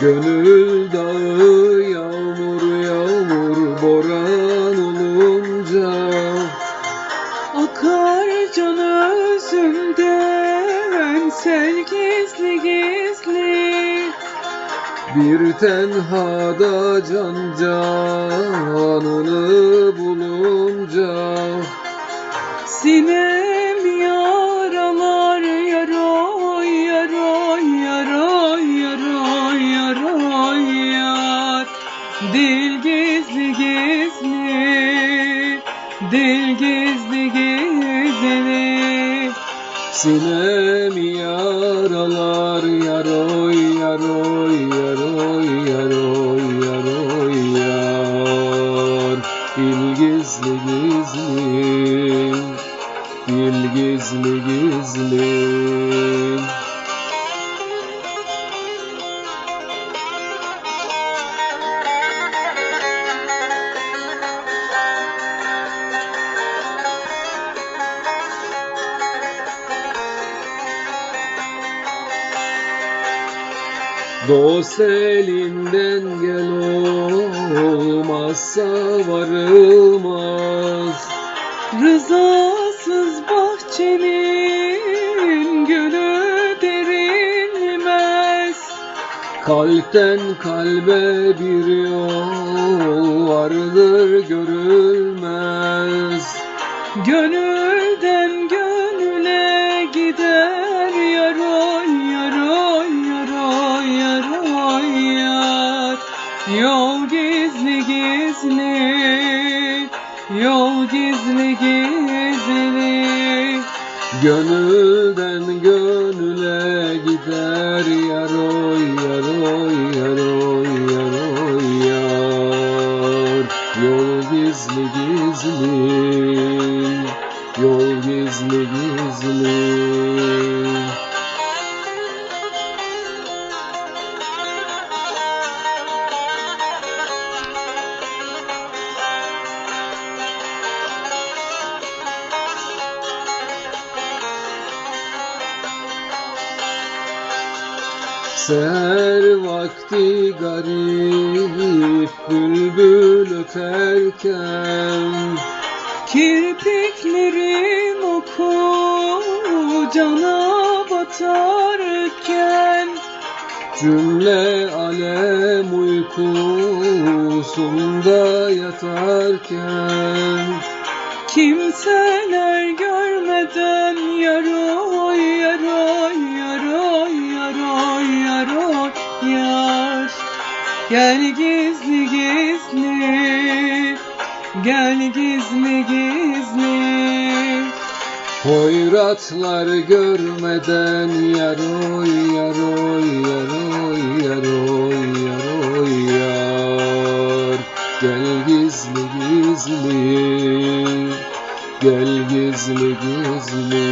Gönül dağı yağmur yağmur boran olunca Akar can özümden sel gizli gizli. Bir tenhada can canını Dil gizli gizli Dil gizli gizli. Sinem yaralar yaroy yaroy yaroy yaroy yaroy yar. Bil gizli gizli Bil gizli gizli Dost elinden gel olmazsa varılmaz. Rızasız bahçenin gülü derinmez. Kalpten kalbe bir yol vardır görülmez. Gönülden Yol gizli gizli Yol gizli gizli. Gönülden gönüle gider yaroy yaroy yaroy yaroy yar. Yol gizli gizli Yol gizli gizli Seher vakti garip bülbül öterken. Kirpiklerin oku cana batarken. Cümle alem uykusunda yatarken. Kimseler görmeden yaroy Gel gizli gizli Gel gizli gizli. Hoyratlar görmeden yaroy yaroy yaroy yaroy yaroy yar. Gel gizli gizli Gel gizli gizli